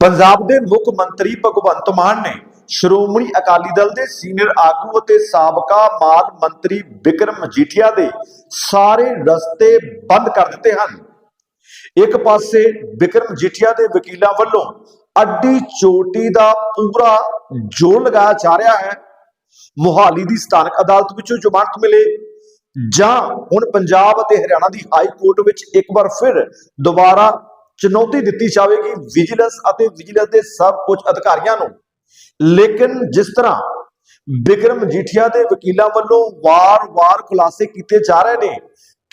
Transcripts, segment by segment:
ਪੰਜਾਬ ਦੇ ਮੁੱਖ ਮੰਤਰੀ ਭਗਵੰਤ ਮਾਨ ਨੇ ਸ਼੍ਰੋਮਣੀ ਅਕਾਲੀ ਦਲ ਦੇ ਸੀਨੀਅਰ ਆਗੂ ਅਤੇ ਸਾਬਕਾ ਮਾਲ ਮੰਤਰੀ ਵਿਕਰਮ ਮਜੀਠੀਆ ਦੇ ਸਾਰੇ ਰਸਤੇ ਬੰਦ ਕਰ ਦਿੱਤੇ ਹਨ। ਇੱਕ ਪਾਸੇ ਵਿਕਰਮ ਮਜੀਠੀਆ ਦੇ ਵਕੀਲਾਂ ਵੱਲੋਂ ਅੱਡੀ ਚੋਟੀ ਦਾ ਪੂਰਾ ਜੋਰ ਲਗਾਇਆ ਜਾ ਰਿਹਾ ਹੈ। ਮੁਹਾਲੀ ਦੀ ਸਥਾਨਕ ਅਦਾਲਤ ਵਿੱਚੋਂ ਜ਼ਮਾਨਤ ਮਿਲੇ। ਜਾਂ ਹੁਣ ਪੰਜਾਬ ਅਤੇ ਹਰਿਆਣਾ ਦੀ ਹਾਈ ਕੋਰਟ ਵਿੱਚ ਇੱਕ ਵਾਰ ਫਿਰ ਦੁਬਾਰਾ ਚੁਣੌਤੀ ਦਿੱਤੀ ਜਾਵੇਗੀ ਵਿਜੀਲੈਂਸ ਅਤੇ ਵਿਜੀਲੈਂਸ ਦੇ ਸਭ ਉੱਚ ਅਧਿਕਾਰੀਆਂ ਨੂੰ। ਲੇਕਿਨ ਜਿਸ ਤਰ੍ਹਾਂ ਵਿਕਰਮ ਜੀਠੀਆ ਦੇ ਵਕੀਲਾਂ ਵੱਲੋਂ ਵਾਰ-ਵਾਰ ਖੁਲਾਸੇ ਕੀਤੇ ਜਾ ਰਹੇ ਨੇ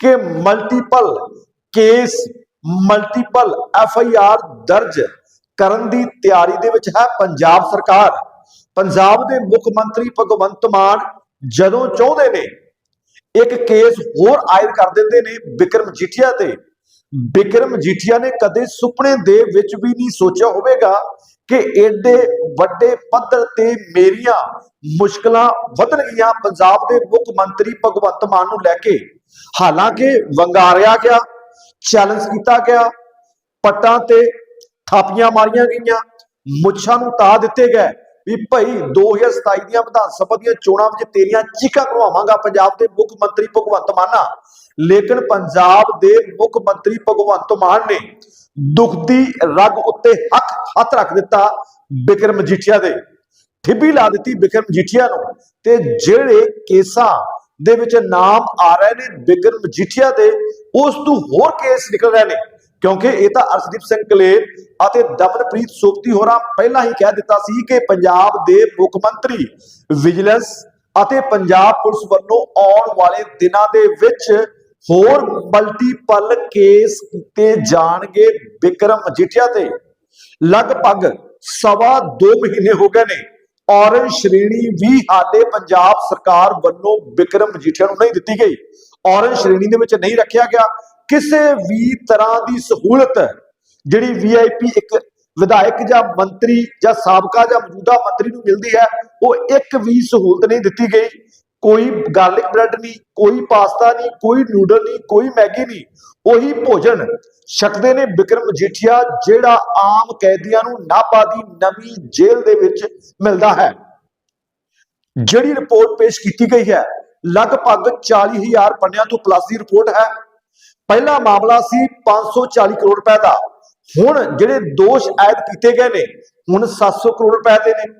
ਕਿ multiple case multiple F I R ਦਰਜ ਕਰਨ ਦੀ ਤਿਆਰੀ ਦੇ ਵਿੱਚ ਹੈ ਪੰਜਾਬ ਸਰਕਾਰ। ਪੰਜਾਬ ਦੇ ਮੁੱਖ ਮੰਤਰੀ ਭਗਵੰਤ ਮਾਨ ਜਦੋਂ ਚਾਹੁੰਦੇ ਨੇ, ਇੱਕ ਕੇਸ ਹੋਰ ਆਇਰ ਕਰ ਦਿੰਦੇ ਨੇ ਬਿਕਰਮ ਜੀਠੀਆ ਤੇ। ਵਿਕਰਮ ਜੀਠੀਆ ਨੇ ਕਦੇ ਸੁਪਨੇ ਦੇ ਵਿੱਚ ਵੀ ਨਹੀਂ ਸੋਚਿਆ ਹੋਵੇਗਾ ਕਿ ਏਡੇ ਵੱਡੇ ਪੱਧਰ ਤੇ ਮੇਰੀਆਂ ਮੁਸ਼ਕਲਾਂ ਵਧਣਗੀਆਂ ਪੰਜਾਬ ਦੇ ਮੁੱਖ ਮੰਤਰੀ ਭਗਵੰਤ ਮਾਨ ਨੂੰ ਲੈ ਕੇ। ਹਾਲਾਂਕਿ ਵੰਗਾਰਿਆ ਗਿਆ ਚੈਲੰਜ ਕੀਤਾ ਗਿਆ, ਪੱਟਾਂ ਤੇ ਥਾਪੀਆਂ ਮਾਰੀਆਂ ਗਈਆਂ, ਮੁੱਛਾਂ ਨੂੰ ਤਾ ਦਿੱਤੇ ਗਏ ਵੀ ਭਾਈ 2027 ਦੀਆਂ ਵਿਧਾਨ ਸਭਾ ਦੀਆਂ ਚੋਣਾਂ ਵਿੱਚ ਤੇਰੀਆਂ ਚੀਕਾਂ ਕਰਵਾਵਾਂਗਾ ਪੰਜਾਬ ਦੇ ਮੁੱਖ ਮੰਤਰੀ ਭਗਵੰਤ ਮਾਨਾ ਲੇਕਿਨ ਪੰਜਾਬ ਦੇ ਮੁੱਖ ਮੰਤਰੀ ਭਗਵੰਤ ਮਾਨ ਨੇ ਦੁਖਦੀ ਰਗ ਉੱਤੇ ਹੱਥ ਹੱਥ ਰੱਖ ਦਿੱਤਾ ਬਿਕਰਮ ਮਜੀਠੀਆ ਦੇ। ਠਿੱਬੀ ਲਾ ਦਿੱਤੀ ਬਿਕਰਮ ਮਜੀਠੀਆ ਨੂੰ ਤੇ ਜਿਹੜੇ ਕੇਸਾਂ ਦੇ ਵਿੱਚ ਨਾਮ ਆ ਰਹੇ ਨੇ ਬਿਕਰਮ ਮਜੀਠੀਆ ਦੇ, ਉਸ ਤੋਂ ਹੋਰ ਕੇਸ ਨਿਕਲ ਰਹੇ ਨੇ। ਕਿਉਂਕਿ ਇਹ ਤਾਂ ਅਰਸ਼ਦੀਪ ਸਿੰਘ ਕਲੇਰ ਅਤੇ ਦਮਨਪ੍ਰੀਤ ਸੋਪਤੀ ਹੋਰਾਂ ਪਹਿਲਾਂ ਹੀ ਕਹਿ ਦਿੱਤਾ ਸੀ ਕਿ ਪੰਜਾਬ ਦੇ ਮੁੱਖ ਮੰਤਰੀ, ਵਿਜੀਲੈਂਸ ਅਤੇ ਪੰਜਾਬ ਪੁਲਿਸ ਵੱਲੋਂ ਆਉਣ ਵਾਲੇ ਦਿਨਾਂ ਦੇ ਵਿੱਚ ਹੋਰ ਮਲਟੀਪਲ ਕੇਸ ਕੀਤੇ ਜਾਣਗੇ ਵਿਕਰਮ ਮਜੀਠੀਆ ਤੇ। ਲਗਭਗ ਸਵਾ 2 ਮਹੀਨੇ ਹੋ ਗਏ ਨੇ। ਔਰੰਜ ਸ਼੍ਰੇਣੀ ਵੀ ਹਾਲੇ ਪੰਜਾਬ ਸਰਕਾਰ ਵੱਲੋਂ ਵਿਕਰਮ ਮਜੀਠੀਆ ਨੂੰ ਨਹੀਂ ਦਿੱਤੀ ਗਈ। ਔਰੰਜ ਸ਼੍ਰੇਣੀ ਦੇ ਵਿੱਚ ਨਹੀਂ ਰੱਖਿਆ ਗਿਆ। ਕਿਸੇ ਵੀ ਤਰ੍ਹਾਂ ਦੀ ਸਹੂਲਤ ਜਿਹੜੀ ਵੀਆਈਪੀ ਇੱਕ ਵਿਧਾਇਕ ਜਾਂ ਮੰਤਰੀ ਜਾਂ ਸਾਬਕਾ ਜਾਂ ਮੌਜੂਦਾ ਮੰਤਰੀ ਨੂੰ ਮਿਲਦੀ ਹੈ, ਉਹ ਇੱਕ ਵੀ ਸਹੂਲਤ ਨਹੀਂ ਦਿੱਤੀ ਗਈ। ਕੋਈ ਗਾਰਲਿਕ ਬ੍ਰੈਡ ਨਹੀਂ, ਕੋਈ ਪਾਸਤਾ ਨਹੀਂ, ਕੋਈ ਨੂਡਲ ਨਹੀਂ, ਕੋਈ ਮੈਗੀ ਨਹੀਂ, ਉਹੀ ਭੋਜਨ ਛਕਦੇ ਨੇ ਬਿਕਰਮ ਮਜੀਠੀਆ ਜਿਹੜਾ ਆਮ ਕੈਦੀਆਂ ਨੂੰ ਨਾਭਾ ਦੀ ਨਵੀਂ ਜੇਲ੍ਹ ਦੇ ਵਿੱਚ ਮਿਲਦਾ ਹੈ। ਜਿਹੜੀ ਰਿਪੋਰਟ ਪੇਸ਼ ਕੀਤੀ ਗਈ ਹੈ, ਲਗਭਗ 40000 ਪੰਨਿਆਂ ਤੋਂ ਪਲੱਸ ਦੀ ਰਿਪੋਰਟ ਹੈ। ਪਹਿਲਾ ਮਾਮਲਾ ਸੀ 540 ਕਰੋੜ ਰੁਪਏ ਦਾ। ਹੁਣ ਜਿਹੜੇ ਦੋਸ਼ ਆਇਦ ਕੀਤੇ ਗਏ ਨੇ, ਹੁਣ 700 ਕਰੋੜ ਰੁਪਏ ਦੇ ਨੇ।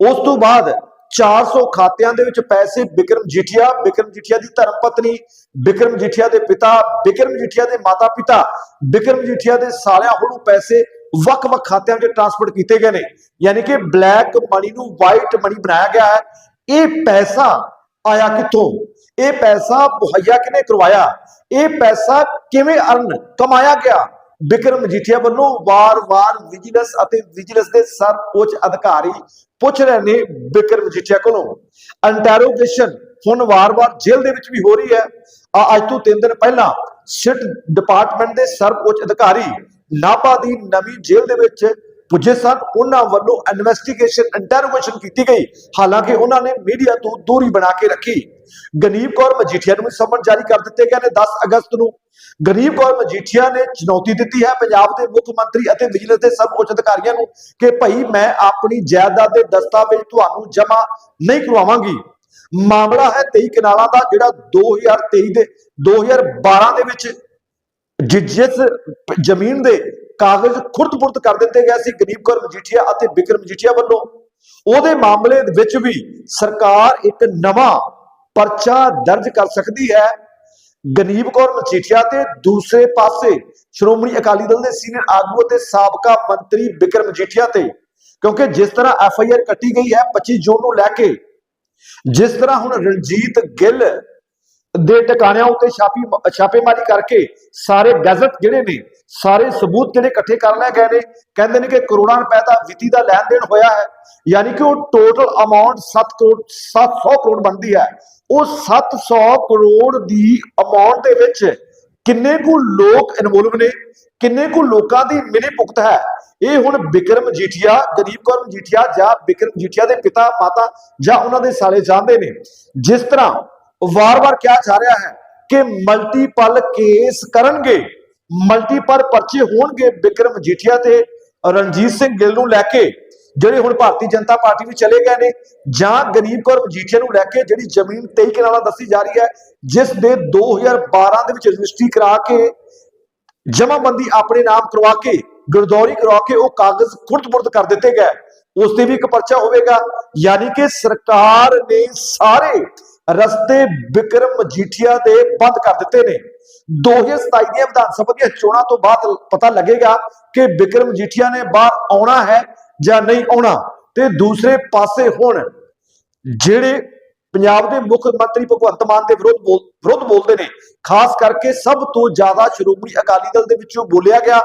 ਉਸ ਤੋਂ ਬਾਅਦ 400 ਖਾਤਿਆਂ ਦੇ ਵਿੱਚ ਪੈਸੇ ਵਿਕਰਮ ਜੀਠੀਆ ਵਿਕਰਮ ਜੀਠੀਆ ਦੀ ਧਰਮ ਪਤਨੀ, ਵਿਕਰਮ ਜੀਠੀਆ ਦੇ ਪਿਤਾ, ਵਿਕਰਮ ਜੀਠੀਆ ਦੇ ਮਾਤਾ ਪਿਤਾ ਵਿਕਰਮ ਜੀਠੀਆ ਦੇ ਸਾਲਿਆਂ ਵੱਲੋਂ ਪੈਸੇ ਵੱਖ-ਵੱਖ ਖਾਤਿਆਂ 'ਚ ਟ੍ਰਾਂਸਫਰ ਕੀਤੇ ਗਏ ਨੇ। ਯਾਨੀ ਕਿ ਬਲੈਕ ਮਨੀ ਨੂੰ ਵਾਈਟ ਮਨੀ ਬਣਾਇਆ ਗਿਆ ਹੈ। ਇਹ ਪੈਸਾ ਆਇਆ ਕਿੱਥੋਂ? ਇਹ ਪੈਸਾ ਮੁਹੱਈਆ ਕਿਨੇ ਕਰਵਾਇਆ? ਇਹ ਪੈਸਾ ਕਿਵੇਂ ਅਰਨ ਕਮਾਇਆ ਗਿਆ? ਵਿਕਰਮ ਮਜੀਠੀਆ ਵੱਲੋਂ ਵਾਰ-ਵਾਰ ਵਿਜੀਲੈਂਸ ਅਤੇ ਵਿਜੀਲੈਂਸ ਦੇ ਸਰਵਉੱਚ ਅਧਿਕਾਰੀ ਪੁੱਛ ਰਹੇ ਨੇ ਬਿਕਰਮ ਮਜੀਠੀਆ ਕੋਲੋਂ। ਇੰਟਰੋਗੇਸ਼ਨ ਹੁਣ ਵਾਰ-ਵਾਰ ਜੇਲ੍ਹ ਦੇ ਵਿੱਚ ਵੀ ਹੋ ਰਹੀ ਹੈ। ਅੱਜ ਤੋਂ 3 ਦਿਨ ਪਹਿਲਾਂ ਸਿਟ ਡਿਪਾਰਟਮੈਂਟ ਦੇ ਸਰਵਉੱਚ ਅਧਿਕਾਰੀ ਨਾਭਾ ਦੀ ਨਵੀਂ ਜੇਲ੍ਹ ਦੇ ਵਿੱਚ ਪੁੱਜੇ ਸਨ। ਉਹਨਾਂ ਵੱਲੋਂ ਇਨਵੈਸਟੀਗੇਸ਼ਨ ਇੰਟਰੋਗੇਸ਼ਨ ਕੀਤੀ ਗਈ। ਹਾਲਾਂਕਿ ਉਹਨਾਂ ਨੇ ਮੀਡੀਆ ਤੋਂ ਦੂਰੀ ਬਣਾ ਕੇ ਰੱਖੀ। ਗਨੀਬ ਕੌਰ ਮਜੀਠੀਆ ਨੂੰ ਸਮਨ ਜਾਰੀ ਕਰ ਦਿੱਤੇ ਗਏ ਨੇ 10 ਅਗਸਤ ਨੂੰ। ਗਨੀਬ ਕੌਰ ਮਜੀਠੀਆ ਨੇ ਚੁਣੌਤੀ ਦਿੱਤੀ ਹੈ। ਪੰਜਾਬ ਦੇ ਮੁੱਖ ਮੰਤਰੀ ਅਤੇ ਵਿਜੀਲੈਂਸ ਦੇ ਸਭ ਉੱਚ ਅਧਿਕਾਰੀਆਂ ਨੂੰ ਕਿ ਭਾਈ ਮੈਂ ਆਪਣੀ ਜਾਇਦਾਦ ਦੇ ਦਸਤਾਵੇਜ਼ ਤੁਹਾਨੂੰ ਜਮ੍ਹਾਂ ਨਹੀਂ ਕਰਵਾਵਾਂਗੀ। ਮਾਮਲਾ ਹੈ 23 ਕਨਾਲਾਂ ਦਾ, ਜਿਹੜਾ 2023 ਦੇ 2012 ਦੇ ਵਿੱਚ ਜਿ- ਜਿਸ ਜ਼ਮੀਨ ਦੇ ਕਾਗਜ਼ ਖੁਰਦ-ਬੁਰਦ ਕਰ ਦਿੱਤੇ ਗਏ ਸੀ ਗਰੀਬ ਕੌਰ ਮਜੀਠੀਆ ਅਤੇ ਵਿਕਰਮ ਮਜੀਠੀਆ ਵੱਲੋਂ। ਉਹਦੇ ਮਾਮਲੇ ਵਿੱਚ ਵੀ ਸਰਕਾਰ ਇੱਕ ਨਵਾਂ ਪਰਚਾ ਦਰਜ ਕਰ ਸਕਦੀ ਹੈ। ਗਨੀਬ ਕੌਰ ਮਜੀਠੀਆ ਤੇ ਦੂਸਰੇ ਪਾਸੇ ਸ਼੍ਰੋਮਣੀ ਅਕਾਲੀ ਦਲ ਦੇ ਸੀਨੀਅਰ ਆਗੂ ਅਤੇ ਸਾਬਕਾ ਮੰਤਰੀ ਵਿਕਰਮ ਮਜੀਠੀਆ ਤੇ। ਕਿਉਂਕਿ ਜਿਸ ਤਰ੍ਹਾਂ ਐਫ ਆਈ ਆਰ ਕੱਟੀ ਗਈ ਹੈ 25 ਜੂਨ ਨੂੰ ਲੈ ਕੇ, ਜਿਸ ਤਰ੍ਹਾਂ ਹੁਣ ਰਣਜੀਤ ਗਿੱਲ ਦੇ ਟਿਕਾਣਿਆਂ ਉੱਤੇ ਛਾਪੀ ਛਾਪੇਮਾਰੀ ਕਰਕੇ ਸਾਰੇ ਗੈਜ਼ਟ ਜਿਹੜੇ ਨੇ, ਸਾਰੇ ਸਬੂਤ ਜਿਹੜੇ ਇਕੱਠੇ ਕਰ ਲਏ ਗਏ ਨੇ। ਕਹਿੰਦੇ ਨੇ ਕਿ ਕਰੋੜਾਂ ਰੁਪਏ ਦਾ ਵਿੱਤੀ ਦਾ ਲੈਣ ਦੇਣ ਹੋਇਆ ਹੈ। ਯਾਨੀ ਕਿ ਉਹ ਟੋਟਲ ਅਮਾਉਂਟ 7 ਕਰੋੜ 700 ਕਰੋੜ ਬਣਦੀ ਹੈ। ਉਹ 700 ਕਰੋੜ ਦੀ ਅਮਾਉਂਟ ਦੇ ਵਿੱਚ ਕਿੰਨੇ ਕੁ ਲੋਕ ਇਨਵੋਲਵ ਨੇ, ਕਿੰਨੇ ਕੁ ਲੋਕਾਂ ਦੀ ਮਿਲੀ ਭੁਗਤ ਹੈ? ਇਹ ਹੁਣ ਬਿਕਰਮ ਜੀਠੀਆ, ਗਰੀਬ ਕੌਰ ਜੀਠੀਆ ਜਾਂ ਬਿਕਰਮ ਜੀਠੀਆ ਦੇ ਪਿਤਾ, ਮਾਤਾ ਜਾਂ ਉਹਨਾਂ ਦੇ ਸਾਲੇ ਜਾਣਦੇ ਨੇ। ਜਿਸ ਤਰ੍ਹਾਂ ਵਾਰ-ਵਾਰ ਕਿਹਾ ਜਾ ਰਿਹਾ ਹੈ ਕਿ ਮਲਟੀਪਲ ਕੇਸ ਕਰਨਗੇ। ਮਲਟੀਪਲ ਪਰਚੇ ਹੋਣਗੇ ਵਿਕਰਮ ਜੀਠੀਆ ਤੇ ਰਣਜੀਤ ਸਿੰਘ ਗਿੱਲ ਨੂੰ ਲੈ ਕੇ, ਜਿਹੜੇ ਹੁਣ ਭਾਰਤੀ ਜਨਤਾ ਪਾਰਟੀ ਵਿੱਚ ਚਲੇ ਗਏ ਨੇ ਜਾਂ ਗਰੀਬ ਕੌਰ ਮਜੀਠੀਆ ਨੂੰ ਲੈ ਕੇ ਜਿਹੜੀ ਜ਼ਮੀਨ 23 ਕਨਾਲਾਂ ਦੱਸੀ ਜਾ ਰਹੀ ਹੈ, ਜਿਸ ਦੇ 2012 ਦੇ ਵਿੱਚ ਰਜਿਸਟਰੀ ਕਰਾ ਕੇ, ਜਮਾਬੰਦੀ ਆਪਣੇ ਨਾਮ ਕਰਵਾ ਕੇ, ਗਰਦੌਰੀ ਕਰਵਾ ਕੇ ਉਹ ਕਾਗਜ਼ ਖੁਰਦ-ਬੁਰਦ ਕਰ ਦਿੱਤੇ ਗਏ। ਉਸ ਤੇ ਵੀ ਇੱਕ ਪਰਚਾ ਹੋਵੇਗਾ, ਯਾਨੀ ਕਿ ਸਰਕਾਰ ਨੇ ਸਾਰੇ ਰਸਤੇ ਵਿਕਰਮ ਮਜੀਠੀਆ ਦੇ ਬੰਦ ਕਰ ਦਿੱਤੇ ਨੇ। 2027 ਦੀਆਂ ਵਿਧਾਨ ਸਭਾ ਦੀਆਂ ਚੋਣਾਂ ਤੋਂ ਬਾਅਦ ਪਤਾ ਲੱਗੇਗਾ ਕਿ ਵਿਕਰਮ ਮਜੀਠੀਆ ਨੇ ਬਾਹਰ ਆਉਣਾ ਹੈ ਜਾਂ ਨਹੀਂ ਆਉਣਾ। ਤੇ ਦੂਸਰੇ ਪਾਸੇ ਹੁਣ ਜਿਹੜੇ ਪੰਜਾਬ ਦੇ ਮੁੱਖ ਮੰਤਰੀ ਭਗਵੰਤ ਮਾਨ ਦੇ ਵਿਰੋਧ ਬੋਲ ਵਿਰੋਧ ਬੋਲਦੇ ਨੇ, ਖਾਸ ਕਰਕੇ ਸਭ ਤੋਂ ਜ਼ਿਆਦਾ ਸ਼੍ਰੋਮਣੀ ਅਕਾਲੀ ਦਲ ਦੇ ਵਿੱਚੋਂ ਬੋਲਿਆ ਗਿਆ,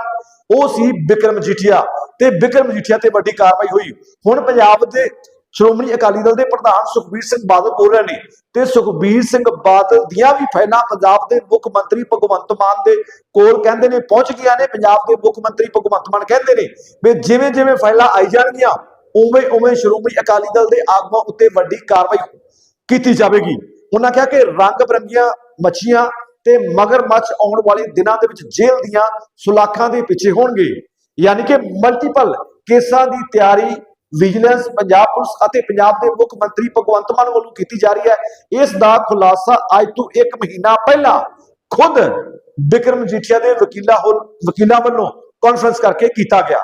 ਉਹ ਸੀ ਵਿਕਰਮ ਜੀਠੀਆ। ਤੇ ਵਿਕਰਮ ਜੀਠੀਆ ਤੇ ਵੱਡੀ ਕਾਰਵਾਈ ਹੋਈ। ਹੁਣ ਪੰਜਾਬ ਦੇ ਸ਼੍ਰੋਮਣੀ ਅਕਾਲੀ ਦਲ ਦੇ ਪ੍ਰਧਾਨ ਸੁਖਬੀਰ ਸਿੰਘ ਬਾਦਲ ਬੋਲ ਰਹੇ ਨੇ ਤੇ ਸੁਖਬੀਰ ਸਿੰਘ ਬਾਦਲ ਦੀਆਂ ਵੀ ਫਾਈਲਾਂ ਪੰਜਾਬ ਦੇ ਮੁੱਖ ਮੰਤਰੀ ਭਗਵੰਤ ਮਾਨ ਦੇ ਕੋਲ ਕਹਿੰਦੇ ਨੇ, ਪਹੁੰਚ ਗਈਆਂ ਨੇ, ਪੰਜਾਬ ਦੇ ਮੁੱਖ ਮੰਤਰੀ ਭਗਵੰਤ ਮਾਨ ਕਹਿੰਦੇ ਨੇ ਵੀ ਜਿਵੇਂ ਜਿਵੇਂ ਫਾਈਲਾਂ ਆਈ ਜਾਣਗੀਆਂ ਉਵੇਂ ਉਵੇਂ ਸ਼੍ਰੋਮਣੀ ਅਕਾਲੀ ਦਲ ਦੇ ਆਗੂਆਂ ਉੱਤੇ ਵੱਡੀ ਕਾਰਵਾਈ ਕੀਤੀ ਜਾਵੇਗੀ। ਉਹਨਾਂ ਕਿਹਾ ਕਿ ਰੰਗ ਬਰੰਗੀਆਂ ਮੱਛੀਆਂ ਤੇ ਮਗਰਮੱਛ ਆਉਣ ਵਾਲੇ ਦਿਨਾਂ ਦੇ ਵਿੱਚ ਜੇਲ੍ਹ ਦੀਆਂ ਸੁਲਾਖਾਂ ਦੇ ਪਿੱਛੇ ਹੋਣਗੇ। ਯਾਨੀ ਕਿ ਮਲਟੀਪਲ ਕੇਸਾਂ ਦੀ ਤਿਆਰੀ ਵਿਜੀਲੈਂਸ ਪੰਜਾਬ ਪੁਲਿਸ ਅਤੇ ਪੰਜਾਬ ਦੇ ਮੁੱਖ ਮੰਤਰੀ ਭਗਵੰਤ ਮਾਨ ਵੱਲੋਂ ਕੀਤੀ ਜਾ ਰਹੀ ਹੈ। ਇਸ ਦਾ ਖੁਲਾਸਾ ਅੱਜ ਤੋਂ 1 ਮਹੀਨਾ ਪਹਿਲਾਂ ਖੁਦ ਵਿਕਰਮ ਜੀਠੀਆ ਦੇ ਵਕੀਲਾਂ ਵੱਲ- ਵਕੀਲਾਂ ਵੱਲੋਂ ਕਾਨਫਰੰਸ ਕਰਕੇ ਕੀਤਾ ਗਿਆ।